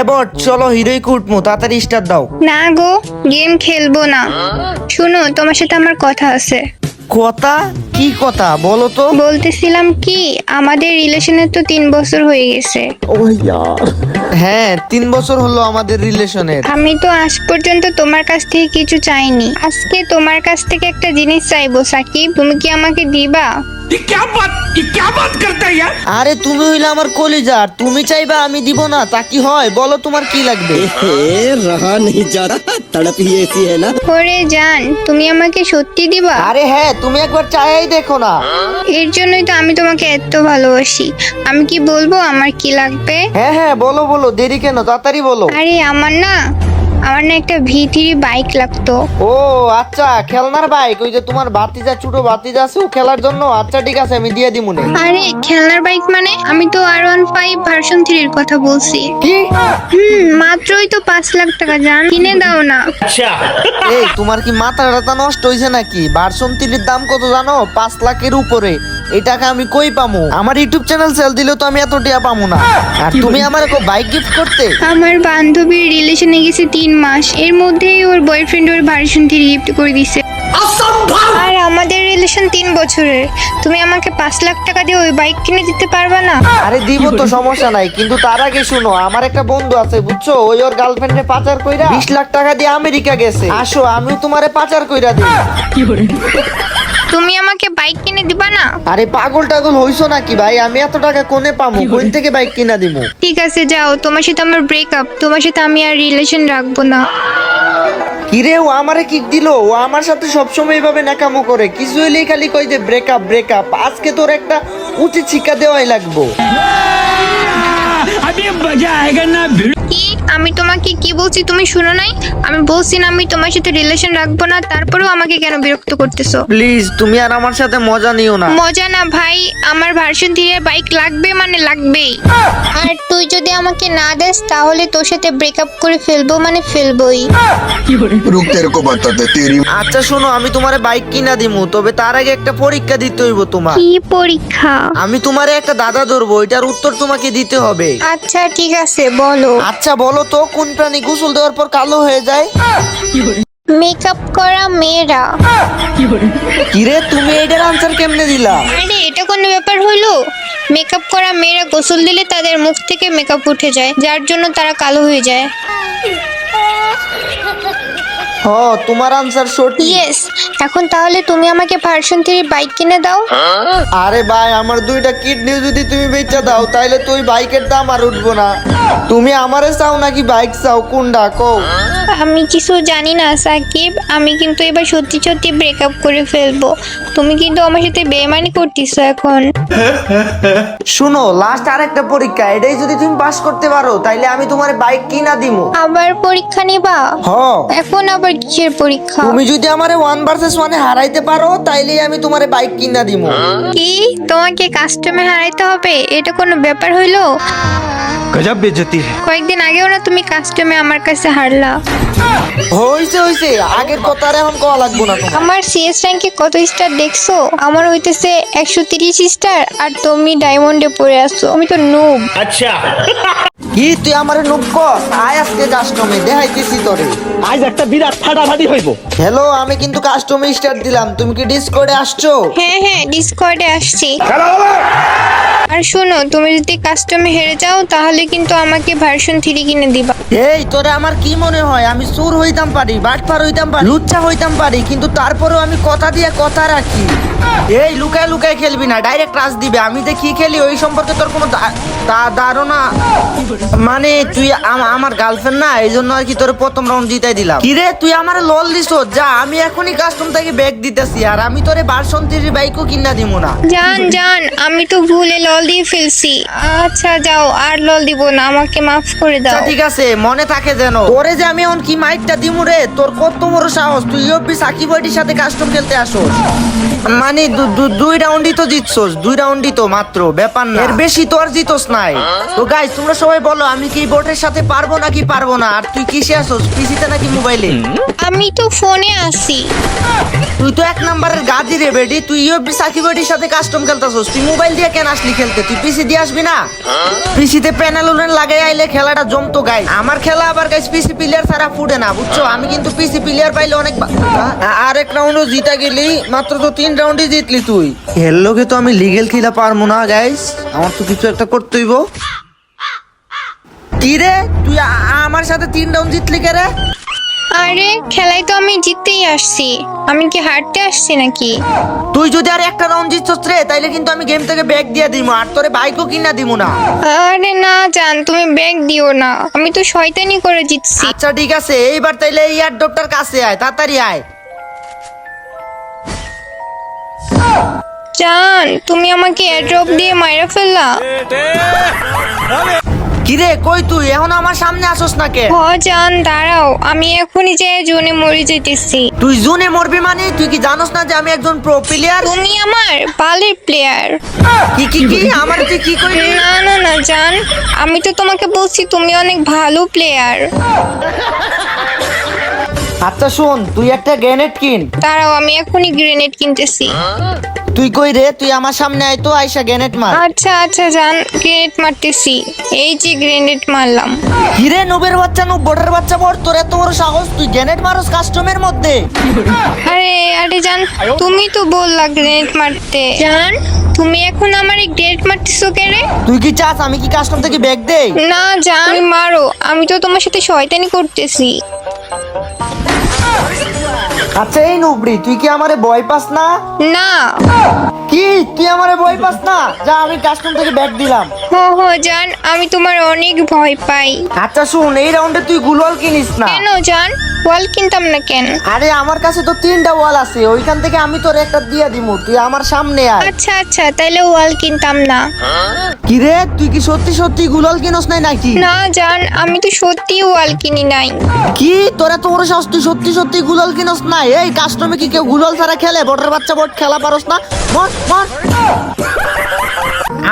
এবার চলো হিরোই কুটমু তাড়াতাড়ি স্টার্ট দাও। না গো গেম খেলব না। শুনো তোমার সাথে আমার কথা আছে। কথা? কি কথা? বলো তো। বলতেছিলাম কি আমাদের রিলেশনের তো তিন বছর হয়ে গেছে। হ্যাঁ তিন বছর হলো আমাদের রিলেশনের আমি তো আজ পর্যন্ত তোমার কাছ থেকে কিছু চাইনি। আজকে তোমার কাছ থেকে একটা জিনিস চাইব সাকিব। তুমি কি আমাকে দিবা? আরে তুমি আমার কলিজার তুমি চাইবা আমি দিব না তা কি হয়? বলো তোমার কি লাগবে? নেই যারা তড়পি এসি না? ওরে জান তুমি আমাকে সত্যি দিবা? আরে হ্যাঁ তুমি একবার চাই দেখো না। এর জন্যই তো আমি তোমাকে এত ভালোবাসি। আমি কি বলব আমার কি লাগবে? হ্যাঁ হ্যাঁ বলো বলো দেরি কেন? তাড়াতাড়ি বলো। আরে আমার না আমার না একটা ভিথির বাইক লাগতো। ও আচ্ছা খেলনার বাইক ওই যে তোমার বাতিজা ছোট বাতিজা আছে ও খেলার জন্য আচ্ছা ঠিক আছে আমি দিয়ে দিমুনে আরে খেলনার বাইক মানে আমি তো আর ওয়ান ফাইভ ভার্সন থ্রির কথা বলছি। কি? হুম মাত্রই তো পাঁচ লাখ টাকা জান? কিনে দাও না। এই তোমার কি মাথা টাথা নষ্ট হয়েছে নাকি? ভার্সন তিরির দাম কত জানো? পাঁচ লাখের উপরে। এই টাকা আমি কই পামু? আমার ইউটিউব চ্যানেল সেল দিলেও তো আমি এত টাকা পামু না। আর তুমি আমার বাইক গিফট করতে? আমার বান্ধবীর রিলেশনে গেছে তিন মাস। এর মধ্যেই ওর বয়ফ্রেন্ড ওর ভার্সনটি গিফট করে দিছে। আর আমাদের রিলেশন তিন বছরের। তুমি আমাকে পাঁচ লাখ টাকা দিয়ে ওই বাইক কিনে দিতে পারবে না? আরে দিব তো সমস্যা নাই। কিন্তু তার আগে শুনো আমার একটা বন্ধু আছে বুঝছ? ওই ওর গার্লফ্রেন্ডে পাচার কইরা বিশ লাখ টাকা দিয়ে আমেরিকা গেছে। আসো আমিও তোমারে পাচার কইরা দিই। তুমি আমাকে বাইক কিনে দিবা না আরে পাগল টাগল হইছো নাকি ভাই আমি এত টাকা কোনে পামু কোন থেকে বাইক কিনা দিমু ঠিক আছে যাও তোমার সাথে আমার ব্রেকআপ তোমার সাথে আমি আর রিলেশন রাখব না কিরে ও আমারে কিক দিল ও আমার সাথে সবসময় এইভাবে নাকামো করে কিছু হইলেই খালি কই যে ব্রেকআপ ব্রেকআপ আজকে তোর একটা উচিত শিক্ষা দেওয়াই লাগবো তোমাকে কি বলছি তুমি শুনো নাই? আমি বলছি না আমি তোমার সাথে রিলেশন রাখব না তারপরেও আমাকে কেন বিরক্ত করতেছো? প্লিজ তুমি আর আমার সাথে মজা নিও না। মজা না ভাই আমার ভার্সন দিয়ে বাইক লাগবে মানে লাগবেই। আর তুই যদি আমাকে না দেস তাহলে তোর সাথে ব্রেকআপ করে ফেলব মানে ফেলবোই। রুক তেরে কো বাত তে তেরি। আচ্ছা শোনো আমি তোমারে বাইক কিনা দিমু তবে তার আগে একটা পরীক্ষা দিতে হইব তোমার। কি পরীক্ষা? আমি তোমারে একটা দাদা ধরবো এটার উত্তর তোমাকে দিতে হবে। আচ্ছা ঠিক আছে বলো। আচ্ছা বলো তো। কোন প্রাণী গোসল দেওয়ার পর কালো হয়ে যায়? মেকআপ করা মেয়েরা। কিরে তুমি এটার আনসার কেমনে দিলা? আরে এটা কোনো ব্যাপার হলো? মেকআপ করা মেয়েরা গোসল দিলে তাদের মুখ থেকে মেকআপ উঠে যায় যার জন্য তারা কালো হয়ে যায়। হ তোমার আনসার সঠিক। ইয়েস এখন তাহলে তুমি আমাকে ভার্সন থ্রি বাইক কিনে দাও। আরে ভাই আমার দুইটা কিডনি যদি তুমি বেচা দাও তাহলে তুই বাইকের দাম আর উঠবো না। তুমি আমারে চাও নাকি বাইক চাও কোনটা কও? আমি কিছু জানি না সাকিব। আমি কিন্তু এবার সত্যি সত্যি ব্রেকআপ করে ফেলব। তুমি কিন্তু আমার সাথে বেমানি করতেছো এখন। শুনো লাস্ট আরেকটা পরীক্ষা এটাই যদি তুমি পাস করতে পারো তাইলে আমি তোমার বাইক কিনা দিব আবার পরীক্ষা নিবা? হ্যাঁ এখন আবার কিসের পরীক্ষা? তুমি যদি আমারে ওয়ান ভার্সেস ওয়ানে হারাইতে পারো তাইলে আমি তোমারে বাইক কিনা দিব কি? তোমাকে কাস্টমে হারাইতে হবে? এটা কোনো ব্যাপার হইল? গজব বেজতি কয়েকদিন আগেও না তুমি কাস্টমে আমার কাছে হারলা। হইছে হইছে। আগের কথা আর এখন কওয়া লাগবো না আমার সিএস র্যাঙ্কে কত স্টার দেখছ? আমার হইতেছে একশো তিরিশ স্টার আর তুমি ডায়মন্ডে পড়ে আসছো আমি তো নুব কি তুই আমারে নুক্ক আয় আজকে কাস্টমে দেখাইতেছি তোরে। আজ একটা বিরাট ফাটাফাটি হইব। হ্যালো আমি কিন্তু কাস্টমে স্টার্ট দিলাম তুমি কি ডিসকর্ডে আসছো? হ্যাঁ হ্যাঁ ডিসকর্ডে আসছি। আর শোনো তুমি যদি কাস্টমে হেরে যাও তাহলে কিন্তু আমাকে ভার্সন থ্রি কিনে দিবা। এই তোরে আমার কি মনে হয়? আমি সুর হইতাম পারি বাটপার হইতাম পারি লুচ্চা হইতাম পারি কিন্তু তারপরেও আমি কথা দিয়ে কথা রাখি। এই লুকায় লুকায় খেলবি না ডাইরেক্ট রাজ দিবে। আমি যে কি খেলি ওই সম্পর্কে তোর কোনো দা- দা- ধারণা? মানে তুই আমার গার্লফ্রেন্ড না এই জন্য আর কি তোর প্রথম রাউন্ড জিতাই দিলাম। কিরে তুই আমার লল দিস যা আমি এখনই কাস্টম থেকে ব্যাগ দিতেছি আর আমি তোরে বারসন তিরির বাইকও কিনা দিব না। জান জান আমি তো ভুলে লল দিয়ে ফেলছি। আচ্ছা যাও আর লল দিব না আমাকে মাফ করে দাও। আচ্ছা ঠিক আছে মনে থাকে যেন। তোরে যে আমি এখন কি মাইকটা দিমু রে তোর কত বড় সাহস। তুই ইউপি সাকিব বডির সাথে কাস্টম খেলতে আসোস। মানে দুই রাউন্ডই তো জিতছোস দুই রাউন্ডই তো মাত্র ব্যাপার না। এর বেশি তো আর জিতোস নাই। তো গাইস তোমরা সবাই বলো আমি কি বোটের সাথে পারব নাকি পারব না? আর তুই কিসে আসোস? পিসিতে নাকি মোবাইলে? আমি তো ফোনে আছি। তুই তো এক নাম্বারের গাদি রে বেডি। তুই ইউএফবি সাকিব বেডির সাথে কাস্টম খেলতাছস। তুই মোবাইল দিয়ে কেন আসলি খেলতে? তুই পিসি দিয়ে আসবি না? পিসিতে প্যানেল উনেন লাগাই আইলে খেলাটা জমতো গাই আমার খেলা আবার গাইস পিসি প্লেয়ার ছাড়া ফুটে না বুঝছ? আমি কিন্তু পিসি প্লেয়ার পাইলে অনেক আর এক রাউন্ডও জিতা গেলি মাত্র তো তিন রাউন্ডই জিতলি তুই। এর লোকে তো আমি লিগেল খেলা পারব না গাইস। আমার তো কিছু একটা করতে হইব কি রে তুই আমার সাথে তিন রাউন্ড জিতলি কে রে আরে খেলায় তো আমি জিততেই আসছি আমি কি হারতে আসছি নাকি তুই যদি আর একটা রাউন্ড জিতছস রে তাইলে কিন্তু আমি গেম থেকে ব্যাগ দিয়ে দিমু আর তোরে বাইকও কিনা দিমু না আরে না জান তুমি ব্যাগ দিও না আমি তো শয়তানি করে জিতছি আচ্ছা ঠিক আছে এইবার তাইলে এই আর ডক্টর কাছে আয় তাড়াতাড়ি আয় জান তুমি আমাকে এয়ারড্রপ দিয়ে মাইরা ফেললা কিরে কই তুই? এখন আমার সামনে আসোস না কে? হ জান দাঁড়াও। আমি এখনই যে জোনে মরে যেতেছি। তুই জুনে মরবি মানে? তুই কি জানোস না যে আমি একজন প্রো প্লেয়ার তুমি আমার বালের প্লেয়ার কি কি কি? আমার তুই কি কইলি না না না জান আমি তো তোমাকে বলছি তুমি অনেক ভালো প্লেয়ার আচ্ছা শোন তুই একটা গ্রেনেড কিন। দাঁড়াও আমি এখনই গ্রেনেড কিনতেছি। তুই কই রে? তুই আমার সামনে আয় তো আইসা গ্রেনেড মার। আচ্ছা আচ্ছা জান গ্রেনেড মারতেছি। এই যে গ্রেনেড মারলাম। কিরে নুবের বাচ্চা নুব বোটের বাচ্চা বড় তোর এত বড় সাহস? তুই গ্রেনেড মারস কাস্টমের মধ্যে। আরে আরে জান তুমি তো বললা গ্রেনেড মারতে। জান তুমি এখন আমার গ্রেনেড মারতেছো কেন তুই কি চাস আমি কি কাস্টম থেকে ব্যাগ দেই? না জান তুমি মারো। আমি তো তোমার সাথে শয়তানি করতেছি। আচ্ছা এই নুবড়ি তুই কি আমারে ভয় পাস না? না। কি? তুই আমারে ভয় পাস না? যা আমি কাস্টম থেকে ব্যাগ দিলাম। হো হো জান আমি তোমার অনেক ভয় পাই। আচ্ছা শুন এই রাউন্ডে তুই গুলওয়াল কিনিস না। কেন জান? ওয়াল কিনতাম না কেন? আরে আমার কাছে তো তিনটা ওয়াল আছে। ওইখান থেকে আমি তোর একটা দিয়া দিমু। তুই আমার সামনে আয়। আচ্ছা আচ্ছা তাইলে ওয়াল কিনতাম না। কি রে? তুই কি সত্যি সত্যি গুলাল কিনস নাই নাকি? না জান আমি তো সত্যি ওয়াল কিনি নাই। কি? তোরা তো ওর সাহস তুই সত্যি সত্যি গুলাল কিনস নাই? এই কাস্টমে কি কেউ গুলাল ছাড়া খেলে? বটের বাচ্চা বট খেলা পারস না? মর মর।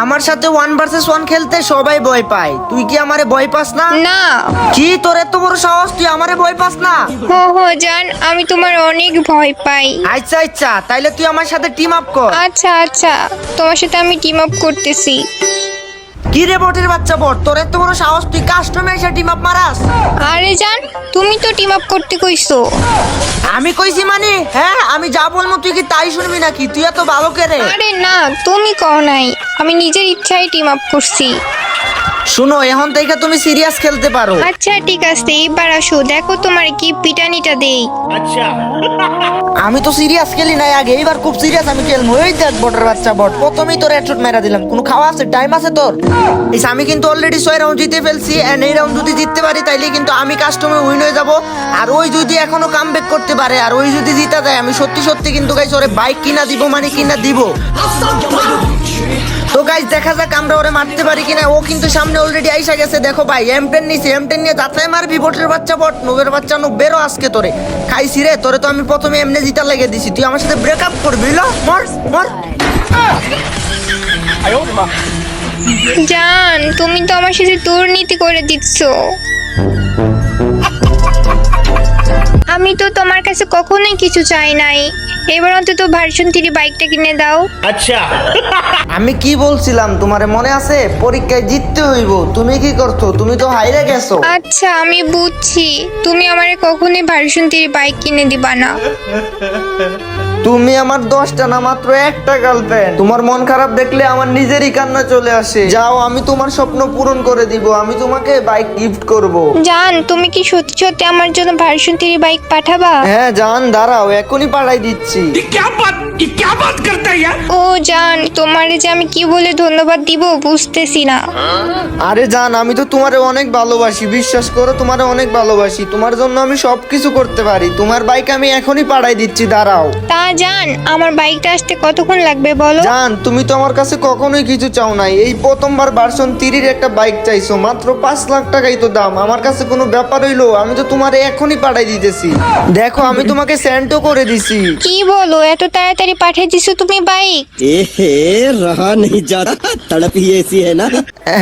আমার সাথে ওয়ান ভার্সেস ওয়ান খেলতে সবাই ভয় পায়। তুই কি আমারে ভয় পাস না? না। কি? তোর এত বড় সাহস তুই আমারে ভয় পাস না? হো হো জান আমি তোমার অনেক ভয় পাই। আচ্ছা আচ্ছা তাইলে তুই আমার সাথে টিম আপ কর। আচ্ছা আচ্ছা তোমার সাথে আমি টিম আপ করতেছি। কি রে বটের বাচ্চা বট তোর এত বড় সাহস তুই কাস্টমে এসে টিম আপ মারাস। আরে জান তুমি তো টিম আপ করতে কইছো। আমি কইছি মানে? হ্যাঁ আমি যা বলব তুই কি তাই শুনবি নাকি? তুই এত ভালো কে রে? আরে না তুমি কও নাই। আমি নিজের ইচ্ছায় টিম আপ করছি। শুনো এখন থেকে তুমি সিরিয়াস খেলতে পারো। আচ্ছা ঠিক আছে এবার আসো। দেখো তোমার কি পিটানিটা দেই। আমি তো সিরিয়াস খেলি নাই আগে এবার খুব সিরিয়াস আমি খেলব। এই দেখ বটের বাচ্চা বট। প্রথমেই তোর হেডশট মেরা দিলাম। কোনো খাওয়া আছে? টাইম আছে তোর? ইস, আমি কিন্তু অলরেডি ছয় রাউন্ড জিতে ফেলছি এন্ড এই রাউন্ড যদি জিততে পারি তাইলে কিন্তু আমি কাস্টমে উইন হয়ে যাব। আর ওই যদি এখনও কাম করতে পারে আর ওই যদি জিতা যায় আমি সত্যি সত্যি কিন্তু গাইস ওরে বাইক কিনা দিব মানে কিনা দিব। তো গাইস দেখা যাক আমরা ওরে মারতে পারি কিনা। ও কিন্তু সামনে অলরেডি আইসা গেছে। দেখো ভাই এম টেন নিছে। এম টেন নিয়ে যাত্রায় মারবি, বটের বাচ্চা, বট। নোবের বাচ্চা নো, বেরো আজকে তোরে। খাইছি রে, তোরে তো আমি প্রথমে এমনি জিতা লেগে দিছি। তুই আমার সাথে ব্রেক আপ করবি, ল, মর মর। জান, তুমি তো আমার সাথে দুর্নীতি করে দিচ্ছ। আমি তো তোমার কাছে কখনোই কিছু চাই নাই। এবার অন্তত ভার্সন থ্রি বাইকটা কিনে দাও। আচ্ছা। আমি কি বলছিলাম? তোমার মনে আছে? পরীক্ষায় জিততে হইব। তুমি কি করছ? তুমি তো হাইরে গেছো। আচ্ছা আমি বুঝছি। তুমি আমারে কখনোই ভার্সন থ্রি বাইক কিনে দিবা না। তুমি আমার দশটা না মাত্র একটা গার্লফ্রেন্ড তোমার মন খারাপ দেখলে আমার নিজেরই কান্না চলে আসে। যাও আমি তোমার স্বপ্ন পূরণ করে দিব। আমি তোমাকে বাইক গিফট করব। জান তুমি কি সত্যি সত্যি আমার জন্য ভার্সন থ্রি বাইক পাঠাবা? হ্যাঁ জান দাঁড়াও এখনই পাঠাই দিচ্ছি। ও জান তোমারে যে আমি কি বলে ধন্যবাদ দিব বুঝতেছি না। আরে জান আমি তো তোমারে অনেক ভালোবাসি বিশ্বাস করো তোমারে অনেক ভালোবাসি। তোমার জন্য আমি সবকিছু করতে পারি। তোমার বাইক আমি এখনই পাঠাই দিচ্ছি দাঁড়াও। তাই জান আমার বাইকটা আসতে কতক্ষণ লাগবে বলো? জান তুমি তো আমার কাছে কখনোই কিছু চাও নাই। এই প্রথমবার ভার্সন তিরির একটা বাইক চাইছো মাত্র পাঁচ লাখ টাকাই তো দাম। আমার কাছে কোনো ব্যাপার হইল আমি তো তোমার এখনই পাঠাই দিতেছি। দেখো আমি তোমাকে সেন্টও করে দিছি। কি বলো এত তাড়াতাড়ি পাঠিয়ে দিছো তুমি বাইক এহে রাহা নেই যাতা তাড়াতাড়ি এসি হ্যায় না?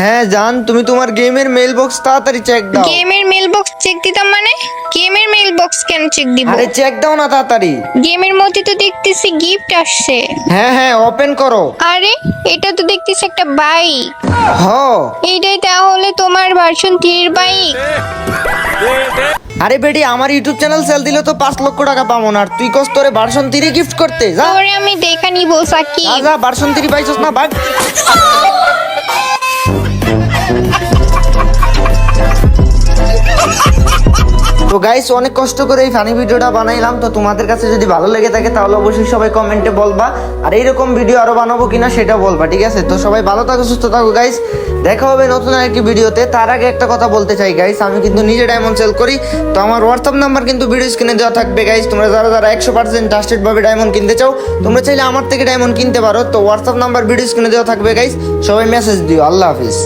হ্যাঁ জান তুমি তোমার গেমের মেল বক্স তাড়াতাড়ি চেক দাও। গেমের মেল বক্স চেক দিতাম মানে? গেমের মেল বক্স কেন চেক দিব? আরে চেক দাও না তাড়াতাড়ি। গেমের মধ্যে তো দেখতেছি গিফট আসছে। হ্যাঁ হ্যাঁ ওপেন করো। আরে এটা তো দেখতেছি একটা বাইক হ। এইটাই তাহলে তোমার ভার্সন থ্রির বাইক আরে বেডি আমার ইউটিউব চ্যানেল সেল দিলে তো পাঁচ লক্ষ টাকা পাবো না। আর তুই কষ্ট করে ভার্সন তিরি গিফট করতে যা। তোরে আমি দেখা নিব সাকি যা, ভার্সন তিরি পাইছস না ভাগ তো গাইস অনেক কষ্ট করে এই ফানি ভিডিওটা বানাইলাম। তো তোমাদের কাছে যদি ভালো লেগে থাকে, তাহলে অবশ্যই সবাই কমেন্টে বলবা। আর এইরকম ভিডিও আরও বানাবো কিনা সেটা বলবা, ঠিক আছে? তো সবাই ভালো থাকো, সুস্থ থাকো গাইস দেখা হবে নতুন আরেকটি ভিডিওতে তার আগে একটা কথা বলতে চাই গাইস আমি কিন্তু নিজে ডায়মন্ড সেল করি। তো আমার হোয়াটসঅ্যাপ নাম্বার কিন্তু ভিডিও স্ক্রিনে দেওয়া থাকবে গাইস তোমরা যারা যারা একশো পার্সেন্ট ট্রাস্টেড ভাবে ডায়মন্ড কিনতে চাও, তোমরা চাইলে আমার থেকে ডায়মন্ড কিনতে পারো। তো হোয়াটসঅ্যাপ নাম্বার ভিডিও স্ক্রিনে দেওয়া থাকবে গাইস সবাই মেসেজ দিও। আল্লাহ হাফিজ।